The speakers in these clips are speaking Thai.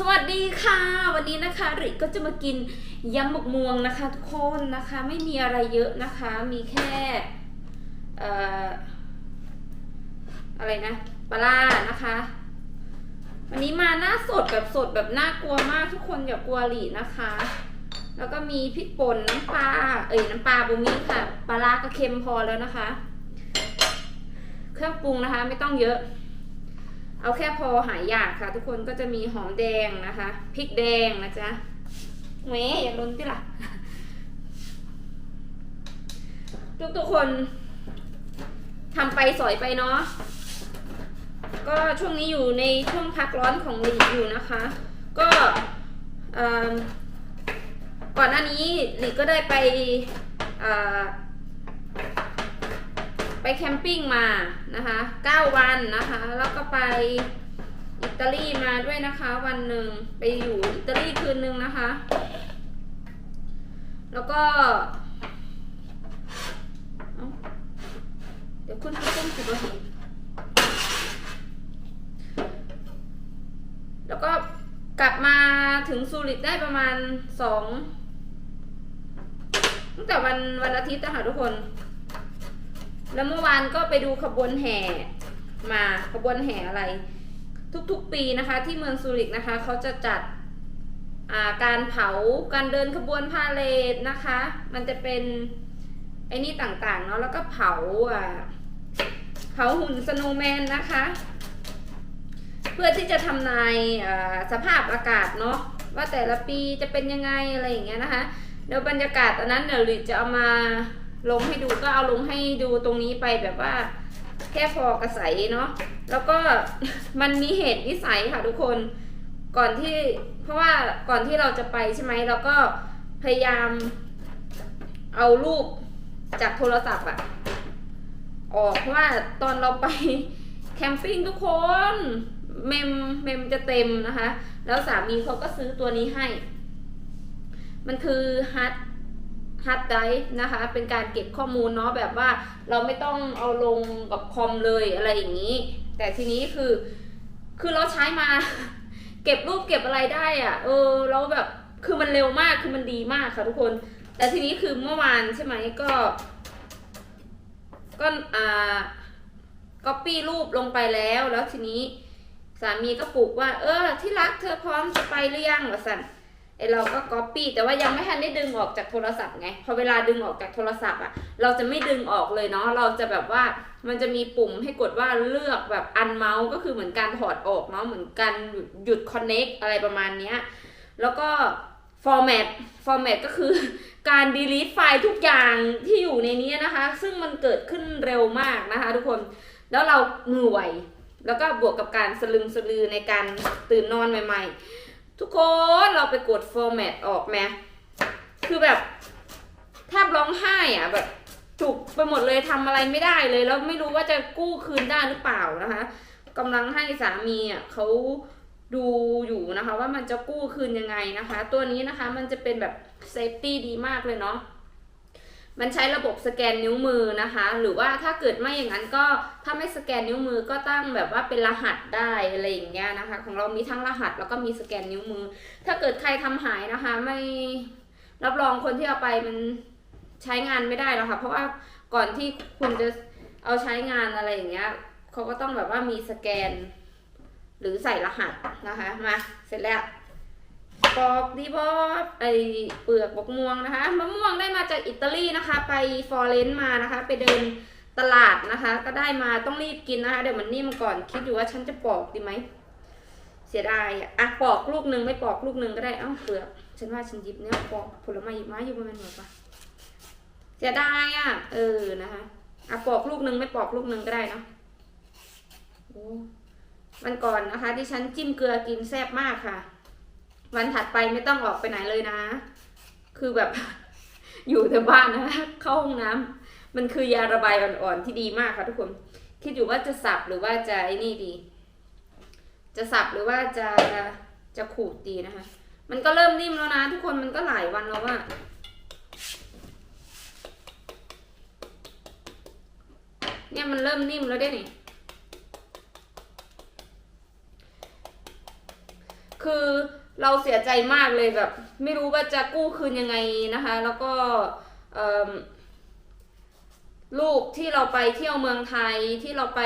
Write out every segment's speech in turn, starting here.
สวัสดีค่ะ วันนี้นะคะริก็จะมากินยำหมกม่วงนะคะ ทุกคนนะคะไม่มีอะไรเยอะนะคะ มีแค่เอ่ออะไรนะปลานะคะ วันนี้มาหน้าสดแบบสดแบบน่ากลัวมากทุกคนอย่ากลัวหลีนะคะ แล้วก็มีพริกป่นน้ำปลาเอ้ยน้ำปลาบูมี่ค่ะปลาร้าก็เค็มพอแล้วนะคะ เครื่องปรุงนะคะ ไม่ต้องเยอะ เอาแค่พอหายอยากค่ะ ทุกคนก็จะมีหอมแดงนะคะพริกแดงนะจ๊ะเว้ยอย่าล้นที่ล่ะทุกทุกๆคนทำไปสอยไปเนาะก็ช่วงนี้อยู่ในช่วงพักร้อนของลีอยู่นะคะ ก็เอิ่มก่อนหน้านี้ลีก็ได้ไปอ่า ไปแคมปิ้งมานะคะ9วันนะคะ แล้วก็ไปอิตาลีมาด้วยนะคะ วันหนึ่งไปอยู่อิตาลีคืนหนึ่งนะคะ แล้วก็เดี๋ยวคุณเขาต้มสุกหิแล้วก็กลับมาถึงซูริกได้ประมาณสองตั้งแต่วันวันอาทิตย์นะคะทุกคน แล้วเมื่อวานก็ไปดูขบวนแห่มาขบวนแห่อะไร ทุกๆปีนะคะ ที่เมืองซูริกนะคะเขาจะจัดการเผาการเดินขบวนพาเลทนะคะ มันจะเป็นไอ้นี่ต่างๆเนาะแล้วก็เผาอ่าเผาหุ่นสโนแมนนะคะ เพื่อที่จะทำนายสภาพอากาศเนาะว่าแต่ละปีจะเป็นยังไงอะไรอย่างเงี้ยนะคะเดี๋ยวบรรยากาศตอนนั้นเดี๋ยวหลิจะเอามา ลงให้ดูก็เอาลงให้ดูตรงนี้ไปแบบว่า แค่พอกระใสเนาะแล้วก็มันมีเหตุวิสัยค่ะทุกคนก่อนที่เพราะว่าก่อนที่เราจะไปใช่ไหมเราก็พยายามเอารูปจากโทรศัพท์อะออกเพราะว่าตอนเราไปแคมปิ้งทุกคนเมมเมมจะเต็มนะคะ แล้วสามีเขาก็ซื้อตัวนี้ให้ มันคือฮัท ฮาร์ดไดรฟ์นะคะ เป็นการเก็บข้อมูลเนาะแบบว่าเราไม่ต้องเอาลงกับคอมเลยอะไรอย่างนี้ แต่ทีนี้คือคือเราใช้มา เก็บรูปเก็บอะไรได้อะเออแล้วแบบคือมันเร็วมากคือมันดีมากค่ะทุกคน แต่ทีนี้คือเมื่อวานใช่ไหมก็ ก็อ่าก็ปี้รูปลงไปแล้วแล้วทีนี้สามีก็ปลุกว่า เออ ที่รักเธอพร้อมจะไปหรือยังวะสัน ไอเราก็ก๊อปปี้แต่ว่ายังไม่ทันได้ดึงออกจากโทรศัพท์ไงพอเวลาดึงออกจากโทรศัพท์อะ เราจะไม่ดึงออกเลยเนาะเราจะแบบว่ามันจะมีปุ่มให้กดว่าเลือกแบบอันเมาส์ก็คือเหมือนการถอดออกเนาะเหมือนการหยุดคอนเน็กอะไรประมาณเนี้ยแล้วก็ฟอร์แมตฟอร์แมตก็คือการ delete ไฟล์ทุกอย่างที่อยู่ในนี้นะคะ ซึ่งมันเกิดขึ้นเร็วมากนะคะ ทุกคนแล้วเรามือไวแล้วก็บวกกับการสลึมสลือในการตื่นนอนใหม่ ๆ ทุกคนเราไปกด format ออกไหมคือแบบแทบร้องไห้อะแบบจุกไปหมดเลยทำอะไรไม่ได้เลย แล้วไม่รู้ว่าจะกู้คืนได้หรือเปล่านะคะกำลังให้สามีอะเขาดูอยู่นะคะ ว่ามันจะกู้คืนยังไงนะคะ ตัวนี้นะคะมันจะเป็นแบบเซฟตี้ดีมากเลยเนาะ มันใช้ระบบสแกนนิ้วมือนะคะ หรือว่าถ้าเกิดไม่อย่างนั้นก็ถ้าไม่สแกนนิ้วมือก็ตั้งแบบว่าเป็นรหัสได้อะไรอย่างเงี้ยนะคะ ของเรามีทั้งรหัสแล้วก็มีสแกนนิ้วมือ ถ้าเกิดใครทำหายนะคะ ไม่รับรองคนที่เอาไปมันใช้งานไม่ได้หรอกค่ะ เพราะว่าก่อนที่คุณจะเอาใช้งานอะไรอย่างเงี้ยเขาก็ต้องแบบว่ามีสแกน หรือใส่รหัสนะคะมาเสร็จแล้ว ปอกดีบอสไอเปลือกบกม่วงนะคะมะม่วงได้มาจากอิตาลีนะคะ ไปฟอเรนซ์มานะคะ ไปเดินตลาดนะคะ ก็ได้มาต้องรีบกินนะคะ เดี๋ยวมันนิ่มก่อนคิดอยู่ว่าฉันจะปอกดีไหมเสียดายอะอะปอกลูกหนึ่งไม่ปอกลูกหนึ่งก็ได้เอ้าเปลือกฉันว่าฉันหยิบเนี่ยปอกผลไม้หยิบไม้อยู่บนมันหมดปะเสียดายอะเออนะคะอะปอกลูกหนึ่งไม่ปอกลูกหนึ่งก็ได้เนาะโอ้วันก่อนนะคะ ที่ฉันจิ้มเกลือกินแซ่บมากค่ะ วันถัดไปไม่ต้องออกไปไหนเลยนะ คือแบบ อยู่แต่บ้านนะเข้าห้องน้ำมันคือยาระบายอ่อนๆที่ดีมากค่ะทุกคน คิดอยู่ว่าจะสับหรือว่าจะไอ้นี่ดี จะสับหรือว่าจะจะขูดดีนะคะ มันก็เริ่มนิ่มแล้วนะ ทุกคนมันก็หลายวันแล้วว่าเนี่ยมันเริ่มนิ่มแล้วได้นี่คือ เราเสียใจมากเลยแบบ ไม่รู้ว่าจะกู้คืนยังไงนะคะ แล้วก็ลูกที่เราไปเที่ยวเมืองไทยที่เราไป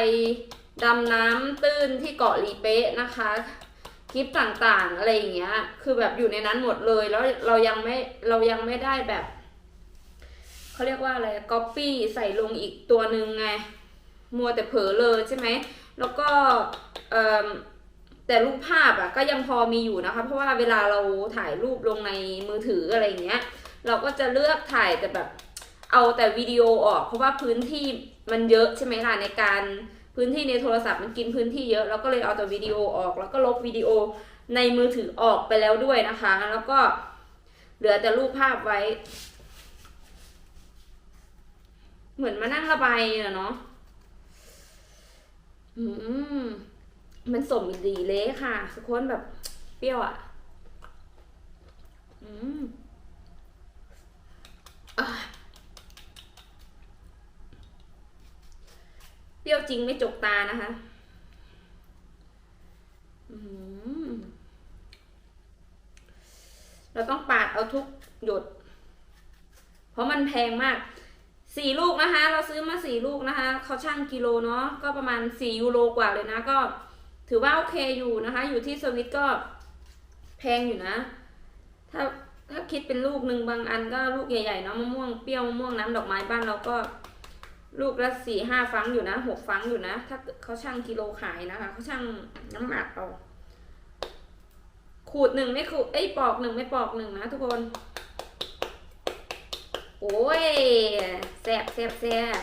ดำน้ำตื้นที่เกาะลีเป๊ะนะคะคลิปต่างๆอะไรอย่างเงี้ย คือแบบอยู่ในนั้นหมดเลย แล้วเรายังไม่เรายังไม่ได้แบบเขาเรียกว่าอะไรก๊อปปี้ใส่ลงอีกตัวหนึ่งไง มัวแต่เผลอเลยใช่ไหม แล้วก็เแต่รูปภาพอะก็ยังพอมีอยู่นะคะ เพราะว่าเวลาเราถ่ายรูปลงในมือถืออะไรอย่างเงี้ย เราก็จะเลือกถ่ายแต่แบบเอาแต่วิดีโอออก เพราะว่าพื้นที่มันเยอะใช่ไหมล่ะในการพื้นที่ในโทรศัพท์มันกินพื้นที่เยอะเราก็เลยเอาแต่วิดีโอออก แล้วก็ลบวิดีโอในมือถือออกไปแล้วด้วยนะคะ แล้วก็เหลือแต่รูปภาพไว้ เหมือนมานั่งระบายอะเนาะอืม มันสมดีเลยค่ะทุกคนแบบเปรี้ยวอะ อืมอะเปรี้ยวจริงไม่จกตานะคะอืมเราต้องปาดเอาทุกหยด เพราะมันแพงมาก สี่ลูกนะคะ เราซื้อมาสี่ลูกนะคะ เขาช่างกิโลเนาะ ก็ประมาณสี่ยูโรกว่าเลยนะ ก็ ถือว่าโอเคอยู่นะคะ อยู่ที่สวิตก็แพงอยู่นะ ถ้าถ้าคิดเป็นลูกหนึ่งบางอันก็ลูกใหญ่ๆเนาะมะม่วงเปรี้ยวมะม่วงน้ำดอกไม้บ้านเราก็ ลูกละสี่ห้าฟังอยู่นะหกฟังอยู่นะ ถ้าเขาช่างกิโลขายนะคะเขาช่างน้ำหนักเอาขูดหนึ่งไม่ขูดเอ้ปอกหนึ่งไม่ปอกหนึ่งนะทุกคน โอ้ยแซ่บแซ่บแซ่บ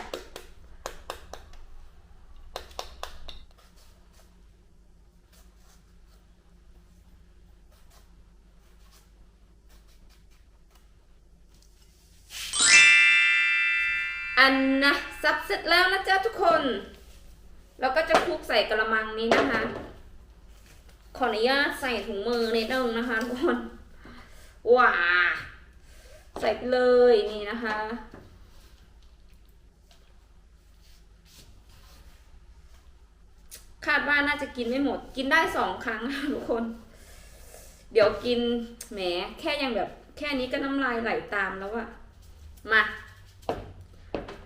อันนะซับเสร็จแล้วนะจ๊ะทุกคน เราก็จะคลุกใส่กระมังนี้นะคะ ขออนุญาตใส่ถุงมือนิดนึงนะคะทุกคนว้าใส่เลยนี่นะคะคาดว่าน่าจะกินไม่หมด กินได้สองครั้งนะทุกคน เดี๋ยวกินแหมแค่ยังแบบ แค่นี้ก็น้ำลายไหลตามแล้วอะมา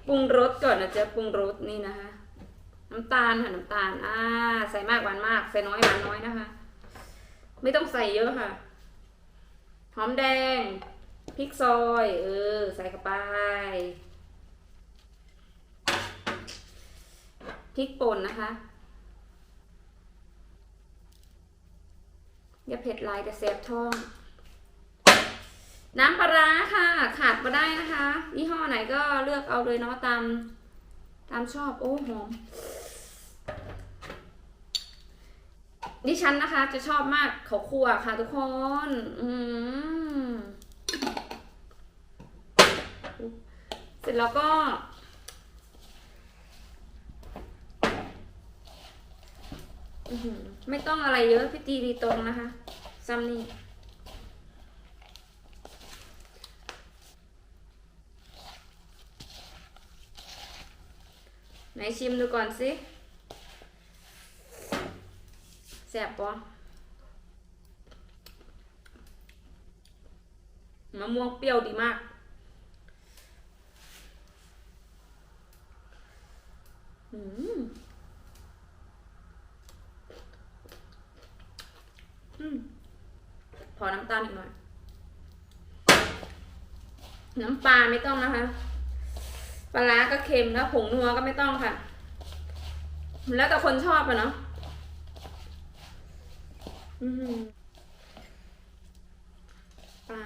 ปรุงรสก่อนนะจ๊ะปรุงรสนี่นะคะ น้ำตาลค่ะน้ำตาล อ่า ใส่มากหวานมาก ใส่น้อยหวานน้อยนะคะ ไม่ต้องใส่เยอะค่ะ หอมแดง พริกซอย เออ ใส่เข้าไป พริกป่นนะคะอย่าเผ็ดลายแต่แสบท้อง น้ำปลาค่ะ ขาดมาได้นะคะยี่ห้อไหนก็เลือกเอาเลยเนาะตาม ตามชอบโอ้หอมดิฉันนะคะ จะชอบมากเขาคั่วค่ะทุกคน อืมเสร็จแล้วก็ ไม่ต้องอะไรเยอะพี่ตีดีตรงนะคะซัมนี่ ไหนชิมดูก่อนสิแซ่บปะมะม่วงเปรี้ยวดีมาก อืม อืม พอน้ำตาลอีกหน่อย น้ำปลาไม่ต้องนะคะ ปลาร้าก็เค็มแล้วผงนัวก็ไม่ต้องค่ะ แล้วแต่คนชอบอะเนาะปลา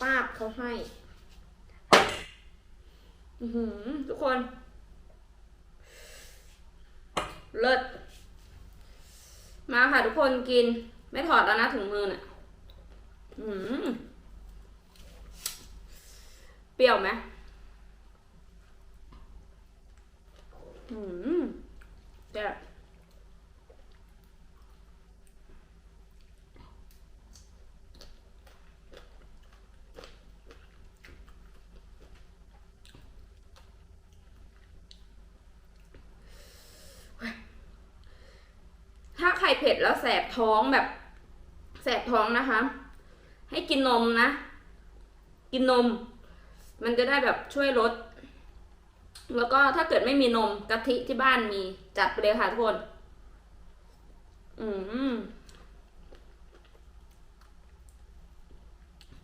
ป้าบเขาให้ทุกคน เลิศ มาค่ะทุกคนกิน ไม่ถอดแล้วนะถุงมือน่ะเปรี้ยวไหม อืมแซ่บถ้าใครเผ็ดแล้วแสบท้องแบบ แสบท้องนะคะ ให้กินนมนะ กินนม มันจะได้แบบช่วยลด แล้วก็ถ้าเกิดไม่มีนมกะทิที่บ้านมีจัดไปเลยค่ะทุกคน อืม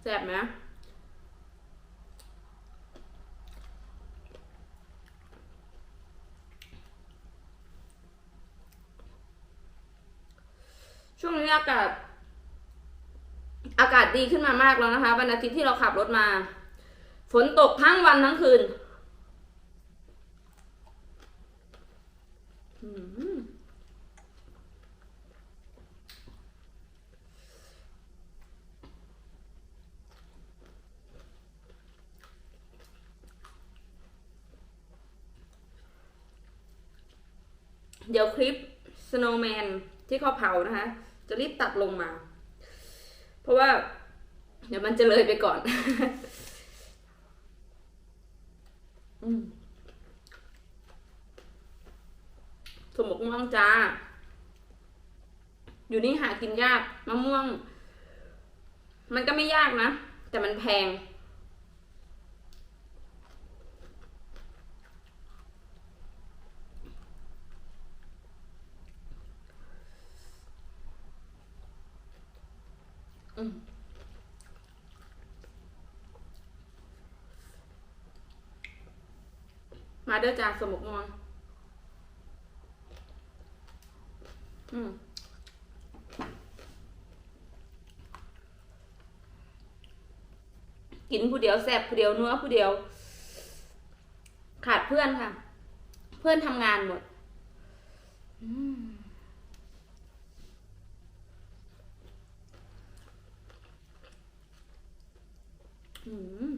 แสบไหมช่วงนี้อากาศ อากาศดีขึ้นมามากแล้วนะคะ วันอาทิตย์ที่เราขับรถมา ฝนตกทั้งวันทั้งคืนอืม เดี๋ยวคลิป Snowman ที่เขาเผานะคะ จะรีบตัดลงมา เพราะว่า เดี๋ยวมันจะเลยไปก่อน อืม สมมกม่วงจ้า อยู่นี่หากินยากมะม่วง มันก็ไม่ยากนะ แต่มันแพง อืมมาเด้อจ้าสมุกม่วง อืมกินผู้เดียวแซ่บผู้เดียวนัวผู้เดียว ขาดเพื่อนค่ะ เพื่อนทำงานหมดอืมอืม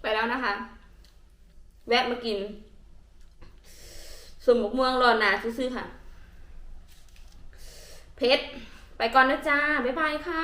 ไปแล้ว นะคะ แวะมากินสมมกเมืองรอนาซื้อๆค่ะ เพชรไปก่อนนะจ้า บ๊ายบายค่ะ